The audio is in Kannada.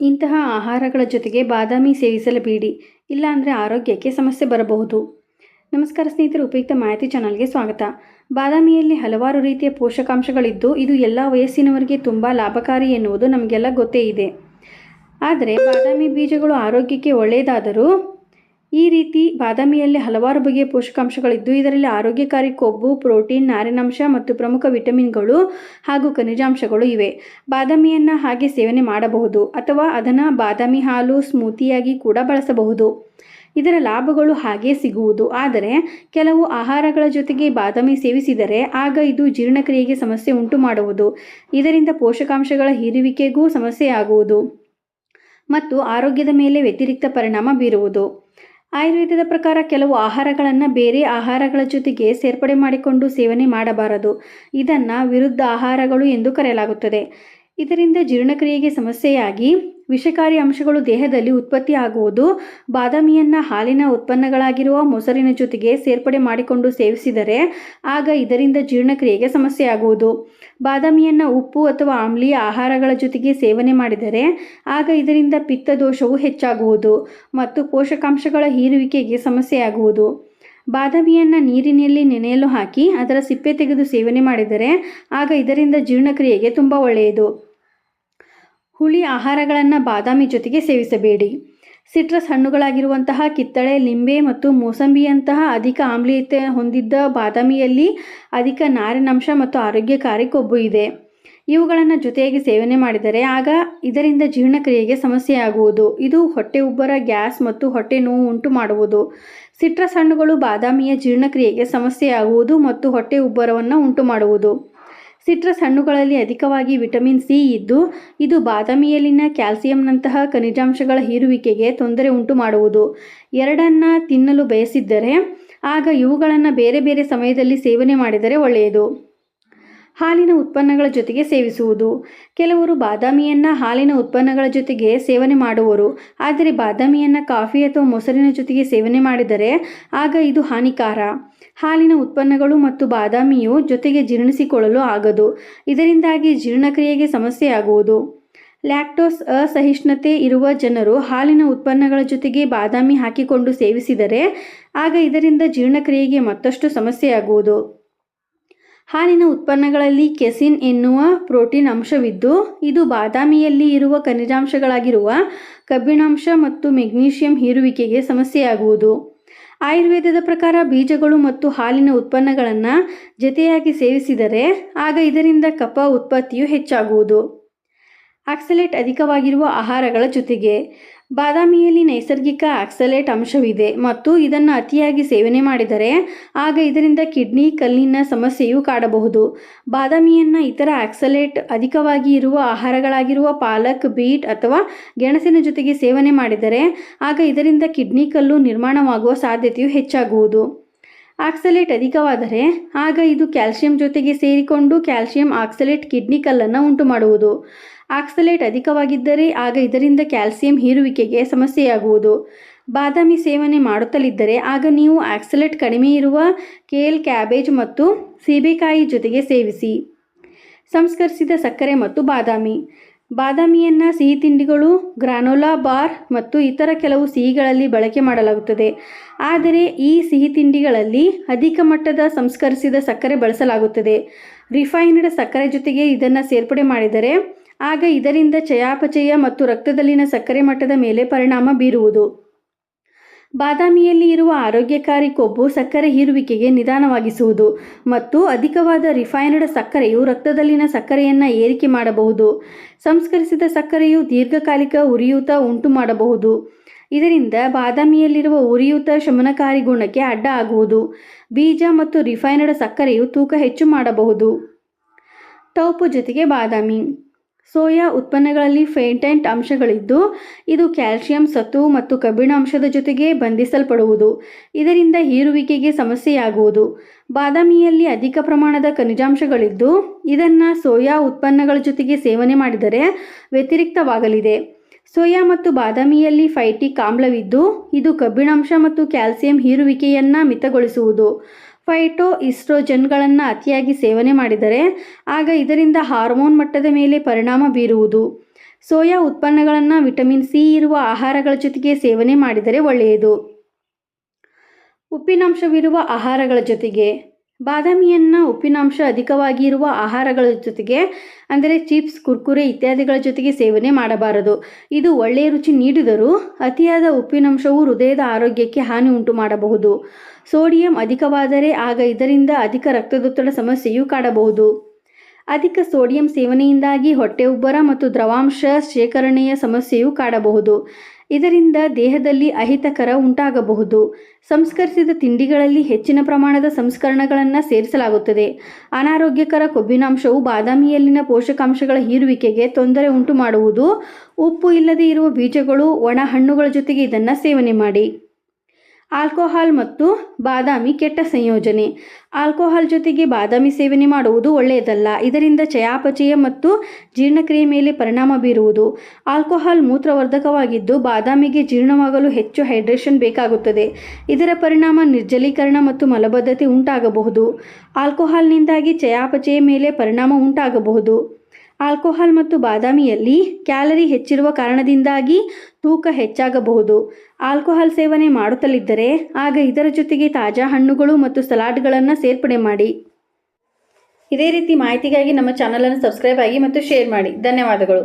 ಇಂತಹ ಆಹಾರಗಳ ಜೊತೆಗೆ ಬಾದಾಮಿ ಸೇವಿಸಲೇಬೇಡಿ, ಇಲ್ಲಾಂದರೆ ಆರೋಗ್ಯಕ್ಕೆ ಸಮಸ್ಯೆ ಬರಬಹುದು. ನಮಸ್ಕಾರ ಸ್ನೇಹಿತರು, ಉಪಯುಕ್ತ ಮಾಹಿತಿ ಚಾನಲ್ಗೆ ಸ್ವಾಗತ. ಬಾದಾಮಿಯಲ್ಲಿ ಹಲವಾರು ರೀತಿಯ ಪೋಷಕಾಂಶಗಳಿದ್ದು, ಇದು ಎಲ್ಲ ವಯಸ್ಸಿನವರಿಗೆ ತುಂಬ ಲಾಭಕಾರಿ ಎನ್ನುವುದು ನಮಗೆಲ್ಲ ಗೊತ್ತೇ ಇದೆ. ಆದರೆ ಬಾದಾಮಿ ಬೀಜಗಳು ಆರೋಗ್ಯಕ್ಕೆ ಒಳ್ಳೆಯದಾದರೂ ಈ ರೀತಿ ಬಾದಾಮಿಯಲ್ಲಿ ಹಲವಾರು ಬಗೆಯ ಪೋಷಕಾಂಶಗಳಿದ್ದು, ಇದರಲ್ಲಿ ಆರೋಗ್ಯಕಾರಿ ಕೊಬ್ಬು, ಪ್ರೋಟೀನ್, ನಾರಿನಾಂಶ ಮತ್ತು ಪ್ರಮುಖ ವಿಟಮಿನ್ಗಳು ಹಾಗೂ ಖನಿಜಾಂಶಗಳು ಇವೆ. ಬಾದಾಮಿಯನ್ನು ಹಾಗೆ ಸೇವನೆ ಮಾಡಬಹುದು ಅಥವಾ ಅದನ್ನು ಬಾದಾಮಿ ಹಾಲು, ಸ್ಮೂತಿಯಾಗಿ ಕೂಡ ಬಳಸಬಹುದು. ಇದರ ಲಾಭಗಳು ಹಾಗೆ ಸಿಗುವುದು. ಆದರೆ, ಕೆಲವು ಆಹಾರಗಳ ಜೊತೆಗೆ ಬಾದಾಮಿ ಸೇವಿಸಿದರೆ ಆಗ ಇದು ಜೀರ್ಣಕ್ರಿಯೆಗೆ ಸಮಸ್ಯೆ ಉಂಟು ಮಾಡುವುದು ಇದರಿಂದ ಪೋಷಕಾಂಶಗಳ ಹೀರುವಿಕೆಗೂ ಸಮಸ್ಯೆಯಾಗುವುದು ಮತ್ತು ಆರೋಗ್ಯದ ಮೇಲೆ ವ್ಯತಿರಿಕ್ತ ಪರಿಣಾಮ ಬೀರುವುದು. ಆಯುರ್ವೇದದ ಪ್ರಕಾರ ಕೆಲವು ಆಹಾರಗಳನ್ನು ಬೇರೆ ಆಹಾರಗಳ ಜೊತೆಗೆ ಸೇರ್ಪಡೆ ಮಾಡಿಕೊಂಡು ಸೇವನೆ ಮಾಡಬಾರದು. ಇದನ್ನು ವಿರುದ್ಧ ಆಹಾರಗಳು ಎಂದು ಕರೆಯಲಾಗುತ್ತದೆ. ಇದರಿಂದ ಜೀರ್ಣಕ್ರಿಯೆಗೆ ಸಮಸ್ಯೆಯಾಗಿ ವಿಷಕಾರಿ ಅಂಶಗಳು ದೇಹದಲ್ಲಿ ಉತ್ಪತ್ತಿಯಾಗುವುದು, ಬಾದಾಮಿಯನ್ನು ಹಾಲಿನ ಉತ್ಪನ್ನಗಳಾಗಿರುವ ಮೊಸರಿನ ಜೊತೆಗೆ ಸೇರ್ಪಡೆ ಮಾಡಿಕೊಂಡು ಸೇವಿಸಿದರೆ ಆಗ ಇದರಿಂದ ಜೀರ್ಣಕ್ರಿಯೆಗೆ ಸಮಸ್ಯೆಯಾಗುವುದು. ಬಾದಾಮಿಯನ್ನು ಉಪ್ಪು ಅಥವಾ ಆಮ್ಲೀಯ ಆಹಾರಗಳ ಜೊತೆಗೆ ಸೇವನೆ ಮಾಡಿದರೆ ಆಗ ಇದರಿಂದ ಪಿತ್ತದೋಷವು ಹೆಚ್ಚಾಗುವುದು ಮತ್ತು ಪೋಷಕಾಂಶಗಳ ಹೀರುವಿಕೆಗೆ ಸಮಸ್ಯೆಯಾಗುವುದು. ಬಾದಾಮಿಯನ್ನು ನೀರಿನಲ್ಲಿ ನೆನೆಯಲು ಹಾಕಿ ಅದರ ಸಿಪ್ಪೆ ತೆಗೆದು ಸೇವನೆ ಮಾಡಿದರೆ ಆಗ ಇದರಿಂದ ಜೀರ್ಣಕ್ರಿಯೆಗೆ ತುಂಬ ಒಳ್ಳೆಯದು. ಹುಳಿ ಆಹಾರಗಳನ್ನು ಬಾದಾಮಿ ಜೊತೆಗೆ ಸೇವಿಸಬೇಡಿ. ಸಿಟ್ರಸ್ ಹಣ್ಣುಗಳಾಗಿರುವಂತಹ ಕಿತ್ತಳೆ, ಲಿಂಬೆ ಮತ್ತು ಮೋಸಂಬಿಯಂತಹ ಅಧಿಕ ಆಮ್ಲೀಯತೆ ಹೊಂದಿದ್ದ ಬಾದಾಮಿಯಲ್ಲಿ ಅಧಿಕ ನಾರಿನಂಶ ಮತ್ತು ಆರೋಗ್ಯಕಾರಿ ಕೊಬ್ಬು ಇದೆ. ಇವುಗಳನ್ನು ಜೊತೆಯಾಗಿ ಸೇವನೆ ಮಾಡಿದರೆ ಆಗ ಇದರಿಂದ ಜೀರ್ಣಕ್ರಿಯೆಗೆ ಸಮಸ್ಯೆಯಾಗುವುದು. ಇದು ಹೊಟ್ಟೆ ಉಬ್ಬರ, ಗ್ಯಾಸ್ ಮತ್ತು ಹೊಟ್ಟೆ ನೋವು ಉಂಟು ಮಾಡುವುದು ಸಿಟ್ರಸ್ ಹಣ್ಣುಗಳು ಬಾದಾಮಿಯ ಜೀರ್ಣಕ್ರಿಯೆಗೆ ಸಮಸ್ಯೆಯಾಗುವುದು ಮತ್ತು ಹೊಟ್ಟೆ ಉಬ್ಬರವನ್ನು ಉಂಟು ಮಾಡುವುದು ಸಿಟ್ರಸ್ ಹಣ್ಣುಗಳಲ್ಲಿ ಅಧಿಕವಾಗಿ ವಿಟಮಿನ್ ಸಿ ಇದ್ದು, ಇದು ಬಾದಾಮಿಯಲ್ಲಿನ ಕ್ಯಾಲ್ಸಿಯಂನಂತಹ ಖನಿಜಾಂಶಗಳ ಹೀರುವಿಕೆಗೆ ತೊಂದರೆ ಉಂಟು ಮಾಡುವುದು ಎರಡನ್ನ ತಿನ್ನಲು ಬಯಸಿದ್ದರೆ, ಆಗ ಇವುಗಳನ್ನು ಬೇರೆ ಬೇರೆ ಸಮಯದಲ್ಲಿ ಸೇವನೆ ಮಾಡಿದರೆ ಒಳ್ಳೆಯದು. ಹಾಲಿನ ಉತ್ಪನ್ನಗಳ ಜೊತೆಗೆ ಸೇವಿಸುವುದು. ಕೆಲವರು ಬಾದಾಮಿಯನ್ನು ಹಾಲಿನ ಉತ್ಪನ್ನಗಳ ಜೊತೆಗೆ ಸೇವನೆ ಮಾಡುವರು. ಆದರೆ ಬಾದಾಮಿಯನ್ನು ಕಾಫಿ ಅಥವಾ ಮೊಸರಿನ ಜೊತೆಗೆ ಸೇವನೆ ಮಾಡಿದರೆ ಆಗ ಇದು ಹಾನಿಕಾರ. ಹಾಲಿನ ಉತ್ಪನ್ನಗಳು ಮತ್ತು ಬಾದಾಮಿಯು ಜೊತೆಗೆ ಜೀರ್ಣಿಸಿಕೊಳ್ಳಲು ಆಗದು. ಇದರಿಂದಾಗಿ ಜೀರ್ಣಕ್ರಿಯೆಗೆ ಸಮಸ್ಯೆಯಾಗುವುದು. ಲ್ಯಾಕ್ಟೋಸ್ ಅಸಹಿಷ್ಣುತೆ ಇರುವ ಜನರು ಹಾಲಿನ ಉತ್ಪನ್ನಗಳ ಜೊತೆಗೆ ಬಾದಾಮಿ ಹಾಕಿಕೊಂಡು ಸೇವಿಸಿದರೆ ಆಗ ಇದರಿಂದ ಜೀರ್ಣಕ್ರಿಯೆಗೆ ಮತ್ತಷ್ಟು ಸಮಸ್ಯೆಯಾಗುವುದು. ಹಾಲಿನ ಉತ್ಪನ್ನಗಳಲ್ಲಿ ಕೆಸಿನ್ ಎನ್ನುವ ಪ್ರೋಟೀನ್ ಅಂಶವಿದ್ದು, ಇದು ಬಾದಾಮಿಯಲ್ಲಿ ಇರುವ ಖನಿಜಾಂಶಗಳಾಗಿರುವ ಕಬ್ಬಿಣಾಂಶ ಮತ್ತು ಮೆಗ್ನೀಷಿಯಂ ಹೀರುವಿಕೆಗೆ ಸಮಸ್ಯೆಯಾಗುವುದು. ಆಯುರ್ವೇದದ ಪ್ರಕಾರ ಬೀಜಗಳು ಮತ್ತು ಹಾಲಿನ ಉತ್ಪನ್ನಗಳನ್ನು ಜತೆಯಾಗಿ ಸೇವಿಸಿದರೆ, ಆಗ ಇದರಿಂದ ಕಫ ಉತ್ಪತ್ತಿಯು ಹೆಚ್ಚಾಗುವುದು. ಆಕ್ಸಲೇಟ್ ಅಧಿಕವಾಗಿರುವ ಆಹಾರಗಳ ಜೊತೆಗೆ ಬಾದಾಮಿಯಲ್ಲಿ ನೈಸರ್ಗಿಕ ಆಕ್ಸಲೇಟ್ ಅಂಶವಿದೆ ಮತ್ತು ಇದನ್ನು ಅತಿಯಾಗಿ ಸೇವನೆ ಮಾಡಿದರೆ ಆಗ ಇದರಿಂದ ಕಿಡ್ನಿ, ಕಲ್ಲಿನ ಸಮಸ್ಯೆಯೂ ಕಾಡಬಹುದು. ಬಾದಾಮಿಯನ್ನು ಇತರ ಆಕ್ಸಲೇಟ್ ಅಧಿಕವಾಗಿ ಇರುವ ಆಹಾರಗಳಾಗಿರುವ ಪಾಲಕ್, ಬೀಟ್ ಅಥವಾ ಗೆಣಸಿನ ಜೊತೆಗೆ ಸೇವನೆ ಮಾಡಿದರೆ ಆಗ ಇದರಿಂದ ಕಿಡ್ನಿ ಕಲ್ಲು ನಿರ್ಮಾಣವಾಗುವ ಸಾಧ್ಯತೆಯು ಹೆಚ್ಚಾಗುವುದು. ಆಕ್ಸಲೇಟ್ ಅಧಿಕವಾದರೆ ಆಗ ಇದು ಕ್ಯಾಲ್ಸಿಯಂ ಜೊತೆಗೆ ಸೇರಿಕೊಂಡು ಕ್ಯಾಲ್ಸಿಯಂ ಆಕ್ಸಲೇಟ್ ಕಿಡ್ನಿ ಕಲ್ಲನ್ನು ಉಂಟು ಮಾಡುವುದು ಆಕ್ಸಲೇಟ್ ಅಧಿಕವಾಗಿದ್ದರೆ ಆಗ ಇದರಿಂದ ಕ್ಯಾಲ್ಸಿಯಂ ಹೀರುವಿಕೆಗೆ ಸಮಸ್ಯೆಯಾಗುವುದು. ಬಾದಾಮಿ ಸೇವನೆ ಮಾಡುತ್ತಲಿದ್ದರೆ ಆಗ ನೀವು ಆಕ್ಸಲೇಟ್ ಕಡಿಮೆ ಇರುವ ಕೇಲ್ ಕ್ಯಾಬೇಜ್ ಮತ್ತು ಸೀಬೆಕಾಯಿ ಜೊತೆಗೆ ಸೇವಿಸಿ. ಸಂಸ್ಕರಿಸಿದ ಸಕ್ಕರೆ ಮತ್ತು ಬಾದಾಮಿ. ಬಾದಾಮಿಯನ್ನು ಸಿಹಿ ತಿಂಡಿಗಳು, ಗ್ರಾನೋಲಾ ಬಾರ್ ಮತ್ತು ಇತರ ಕೆಲವು ಸಿಹಿಗಳಲ್ಲಿ ಬಳಕೆ ಮಾಡಲಾಗುತ್ತದೆ. ಆದರೆ ಈ ಸಿಹಿ ತಿಂಡಿಗಳಲ್ಲಿ ಅಧಿಕ ಮಟ್ಟದ ಸಂಸ್ಕರಿಸಿದ ಸಕ್ಕರೆ ಬಳಸಲಾಗುತ್ತದೆ. ರಿಫೈನ್ಡ್ ಸಕ್ಕರೆ ಜೊತೆಗೆ ಇದನ್ನು ಸೇರ್ಪಡೆ ಮಾಡಿದರೆ, ಆಗ ಇದರಿಂದ ಚಯಾಪಚಯ ಮತ್ತು ರಕ್ತದಲ್ಲಿನ ಸಕ್ಕರೆ ಮಟ್ಟದ ಮೇಲೆ ಪರಿಣಾಮ ಬೀರುವುದು. ಬಾದಾಮಿಯಲ್ಲಿ ಇರುವ ಆರೋಗ್ಯಕಾರಿ ಕೊಬ್ಬು ಸಕ್ಕರೆ ಹೀರುವಿಕೆಗೆ ನಿಧಾನವಾಗಿಸುವುದು ಮತ್ತು ಅಧಿಕವಾದ ರಿಫೈನ್ಡ್ ಸಕ್ಕರೆಯು ರಕ್ತದಲ್ಲಿನ ಸಕ್ಕರೆಯನ್ನು ಏರಿಕೆ ಮಾಡಬಹುದು. ಸಂಸ್ಕರಿಸಿದ ಸಕ್ಕರೆಯು ದೀರ್ಘಕಾಲಿಕ ಉರಿಯೂತ ಉಂಟು ಮಾಡಬಹುದು. ಇದರಿಂದ ಬಾದಾಮಿಯಲ್ಲಿರುವ ಉರಿಯೂತ ಶಮನಕಾರಿ ಗುಣಕ್ಕೆ ಅಡ್ಡ ಆಗುವುದು. ಬೀಜ ಮತ್ತು ರಿಫೈನ್ಡ್ ಸಕ್ಕರೆಯು ತೂಕ ಹೆಚ್ಚು ಮಾಡಬಹುದು. ತೌಪು ಜೊತೆಗೆ ಬಾದಾಮಿ. ಸೋಯಾ ಉತ್ಪನ್ನಗಳಲ್ಲಿ ಫೇಂಟೆಂಟ್ ಅಂಶಗಳಿದ್ದು, ಇದು ಕ್ಯಾಲ್ಸಿಯಂ ಸತು ಮತ್ತು ಕಬ್ಬಿಣಾಂಶದ ಜೊತೆಗೆ ಬಂಧಿಸಲ್ಪಡುವುದು. ಇದರಿಂದ ಹೀರುವಿಕೆಗೆ ಸಮಸ್ಯೆಯಾಗುವುದು. ಬಾದಾಮಿಯಲ್ಲಿ ಅಧಿಕ ಪ್ರಮಾಣದ ಖನಿಜಾಂಶಗಳಿದ್ದು, ಇದನ್ನು ಸೋಯಾ ಉತ್ಪನ್ನಗಳ ಜೊತೆಗೆ ಸೇವನೆ ಮಾಡಿದರೆ ವ್ಯತಿರಿಕ್ತವಾಗಲಿದೆ. ಸೋಯಾ ಮತ್ತು ಬಾದಾಮಿಯಲ್ಲಿ ಫೈಟಿಕ್ ಆಮ್ಲವಿದ್ದು, ಇದು ಕಬ್ಬಿಣಾಂಶ ಮತ್ತು ಕ್ಯಾಲ್ಸಿಯಂ ಹೀರುವಿಕೆಯನ್ನು ಮಿತಗೊಳಿಸುವುದು. ಫೈಟೋ ಇಸ್ಟ್ರೋಜೆನ್ಗಳನ್ನು ಅತಿಯಾಗಿ ಸೇವನೆ ಮಾಡಿದರೆ ಆಗ ಇದರಿಂದ ಹಾರ್ಮೋನ್ ಮಟ್ಟದ ಮೇಲೆ ಪರಿಣಾಮ ಬೀರುವುದು. ಸೋಯಾ ಉತ್ಪನ್ನಗಳನ್ನು ವಿಟಮಿನ್ ಸಿ ಇರುವ ಆಹಾರಗಳ ಜೊತೆಗೆ ಸೇವನೆ ಮಾಡಿದರೆ ಒಳ್ಳೆಯದು. ಉಪ್ಪಿನಾಂಶವಿರುವ ಆಹಾರಗಳ ಜೊತೆಗೆ ಬಾದಾಮಿಯನ್ನು ಉಪ್ಪಿನಾಂಶ ಅಧಿಕವಾಗಿರುವ ಆಹಾರಗಳ ಜೊತೆಗೆ, ಅಂದರೆ ಚಿಪ್ಸ್, ಕುರ್ಕುರೆ ಇತ್ಯಾದಿಗಳ ಜೊತೆಗೆ ಸೇವನೆ ಮಾಡಬಾರದು. ಇದು ಒಳ್ಳೆಯ ರುಚಿ ನೀಡಿದರೂ ಅತಿಯಾದ ಉಪ್ಪಿನಾಂಶವು ಹೃದಯದ ಆರೋಗ್ಯಕ್ಕೆ ಹಾನಿ ಉಂಟು ಮಾಡಬಹುದು. ಸೋಡಿಯಂ ಅಧಿಕವಾದರೆ ಆಗ ಇದರಿಂದ ಅಧಿಕ ರಕ್ತದೊತ್ತಡ ಸಮಸ್ಯೆಯೂ ಕಾಡಬಹುದು. ಅಧಿಕ ಸೋಡಿಯಂ ಸೇವನೆಯಿಂದಾಗಿ ಹೊಟ್ಟೆ ಉಬ್ಬರ ಮತ್ತು ದ್ರವಾಂಶ ಶೇಖರಣೆಯ ಸಮಸ್ಯೆಯೂ ಕಾಡಬಹುದು. ಇದರಿಂದ ದೇಹದಲ್ಲಿ ಅಹಿತಕರ ಉಂಟಾಗಬಹುದು. ಸಂಸ್ಕರಿಸಿದ ತಿಂಡಿಗಳಲ್ಲಿ ಹೆಚ್ಚಿನ ಪ್ರಮಾಣದ ಸಂಸ್ಕರಣಗಳನ್ನು ಸೇರಿಸಲಾಗುತ್ತದೆ. ಅನಾರೋಗ್ಯಕರ ಕೊಬ್ಬಿನಾಂಶವು ಬಾದಾಮಿಯಲ್ಲಿನ ಪೋಷಕಾಂಶಗಳ ಹೀರುವಿಕೆಗೆ ತೊಂದರೆ ಉಂಟು ಮಾಡುವುದು ಉಪ್ಪು ಇಲ್ಲದೆ ಇರುವ ಬೀಜಗಳು ಒಣ ಹಣ್ಣುಗಳ ಜೊತೆಗೆ ಇದನ್ನು ಸೇವನೆ ಮಾಡಿ. ಆಲ್ಕೋಹಾಲ್ ಮತ್ತು ಬಾದಾಮಿ ಕೆಟ್ಟ ಸಂಯೋಜನೆ. ಆಲ್ಕೋಹಾಲ್ ಜೊತೆಗೆ ಬಾದಾಮಿ ಸೇವನೆ ಮಾಡುವುದು ಒಳ್ಳೆಯದಲ್ಲ. ಇದರಿಂದ ಚಯಾಪಚಯ ಮತ್ತು ಜೀರ್ಣಕ್ರಿಯೆ ಮೇಲೆ ಪರಿಣಾಮ ಬೀರುವುದು. ಆಲ್ಕೋಹಾಲ್ ಮೂತ್ರವರ್ಧಕವಾಗಿದ್ದು ಬಾದಾಮಿಗೆ ಜೀರ್ಣವಾಗಲು ಹೆಚ್ಚು ಹೈಡ್ರೇಷನ್ ಬೇಕಾಗುತ್ತದೆ. ಇದರ ಪರಿಣಾಮ ನಿರ್ಜಲೀಕರಣ ಮತ್ತು ಮಲಬದ್ಧತೆ ಉಂಟಾಗಬಹುದು. ಆಲ್ಕೋಹಾಲ್ನಿಂದಾಗಿ ಚಯಾಪಚಯ ಮೇಲೆ ಪರಿಣಾಮ ಉಂಟಾಗಬಹುದು. ಆಲ್ಕೋಹಾಲ್ ಮತ್ತು ಬಾದಾಮಿಯಲ್ಲಿ ಕ್ಯಾಲರಿ ಹೆಚ್ಚಿರುವ ಕಾರಣದಿಂದಾಗಿ ತೂಕ ಹೆಚ್ಚಾಗಬಹುದು. ಆಲ್ಕೋಹಾಲ್ ಸೇವನೆ ಮಾಡುತ್ತಲಿದ್ದರೆ ಆಗ ಇದರ ಜೊತೆಗೆ ತಾಜಾ ಹಣ್ಣುಗಳು ಮತ್ತು ಸಲಾಡ್ಗಳನ್ನು ಸೇರ್ಪಡೆ ಮಾಡಿ. ಇದೇ ರೀತಿ ಮಾಹಿತಿಗಾಗಿ ನಮ್ಮ ಚಾನಲನ್ನು ಸಬ್ಸ್ಕ್ರೈಬ್ ಆಗಿ ಮತ್ತು ಶೇರ್ ಮಾಡಿ. ಧನ್ಯವಾದಗಳು.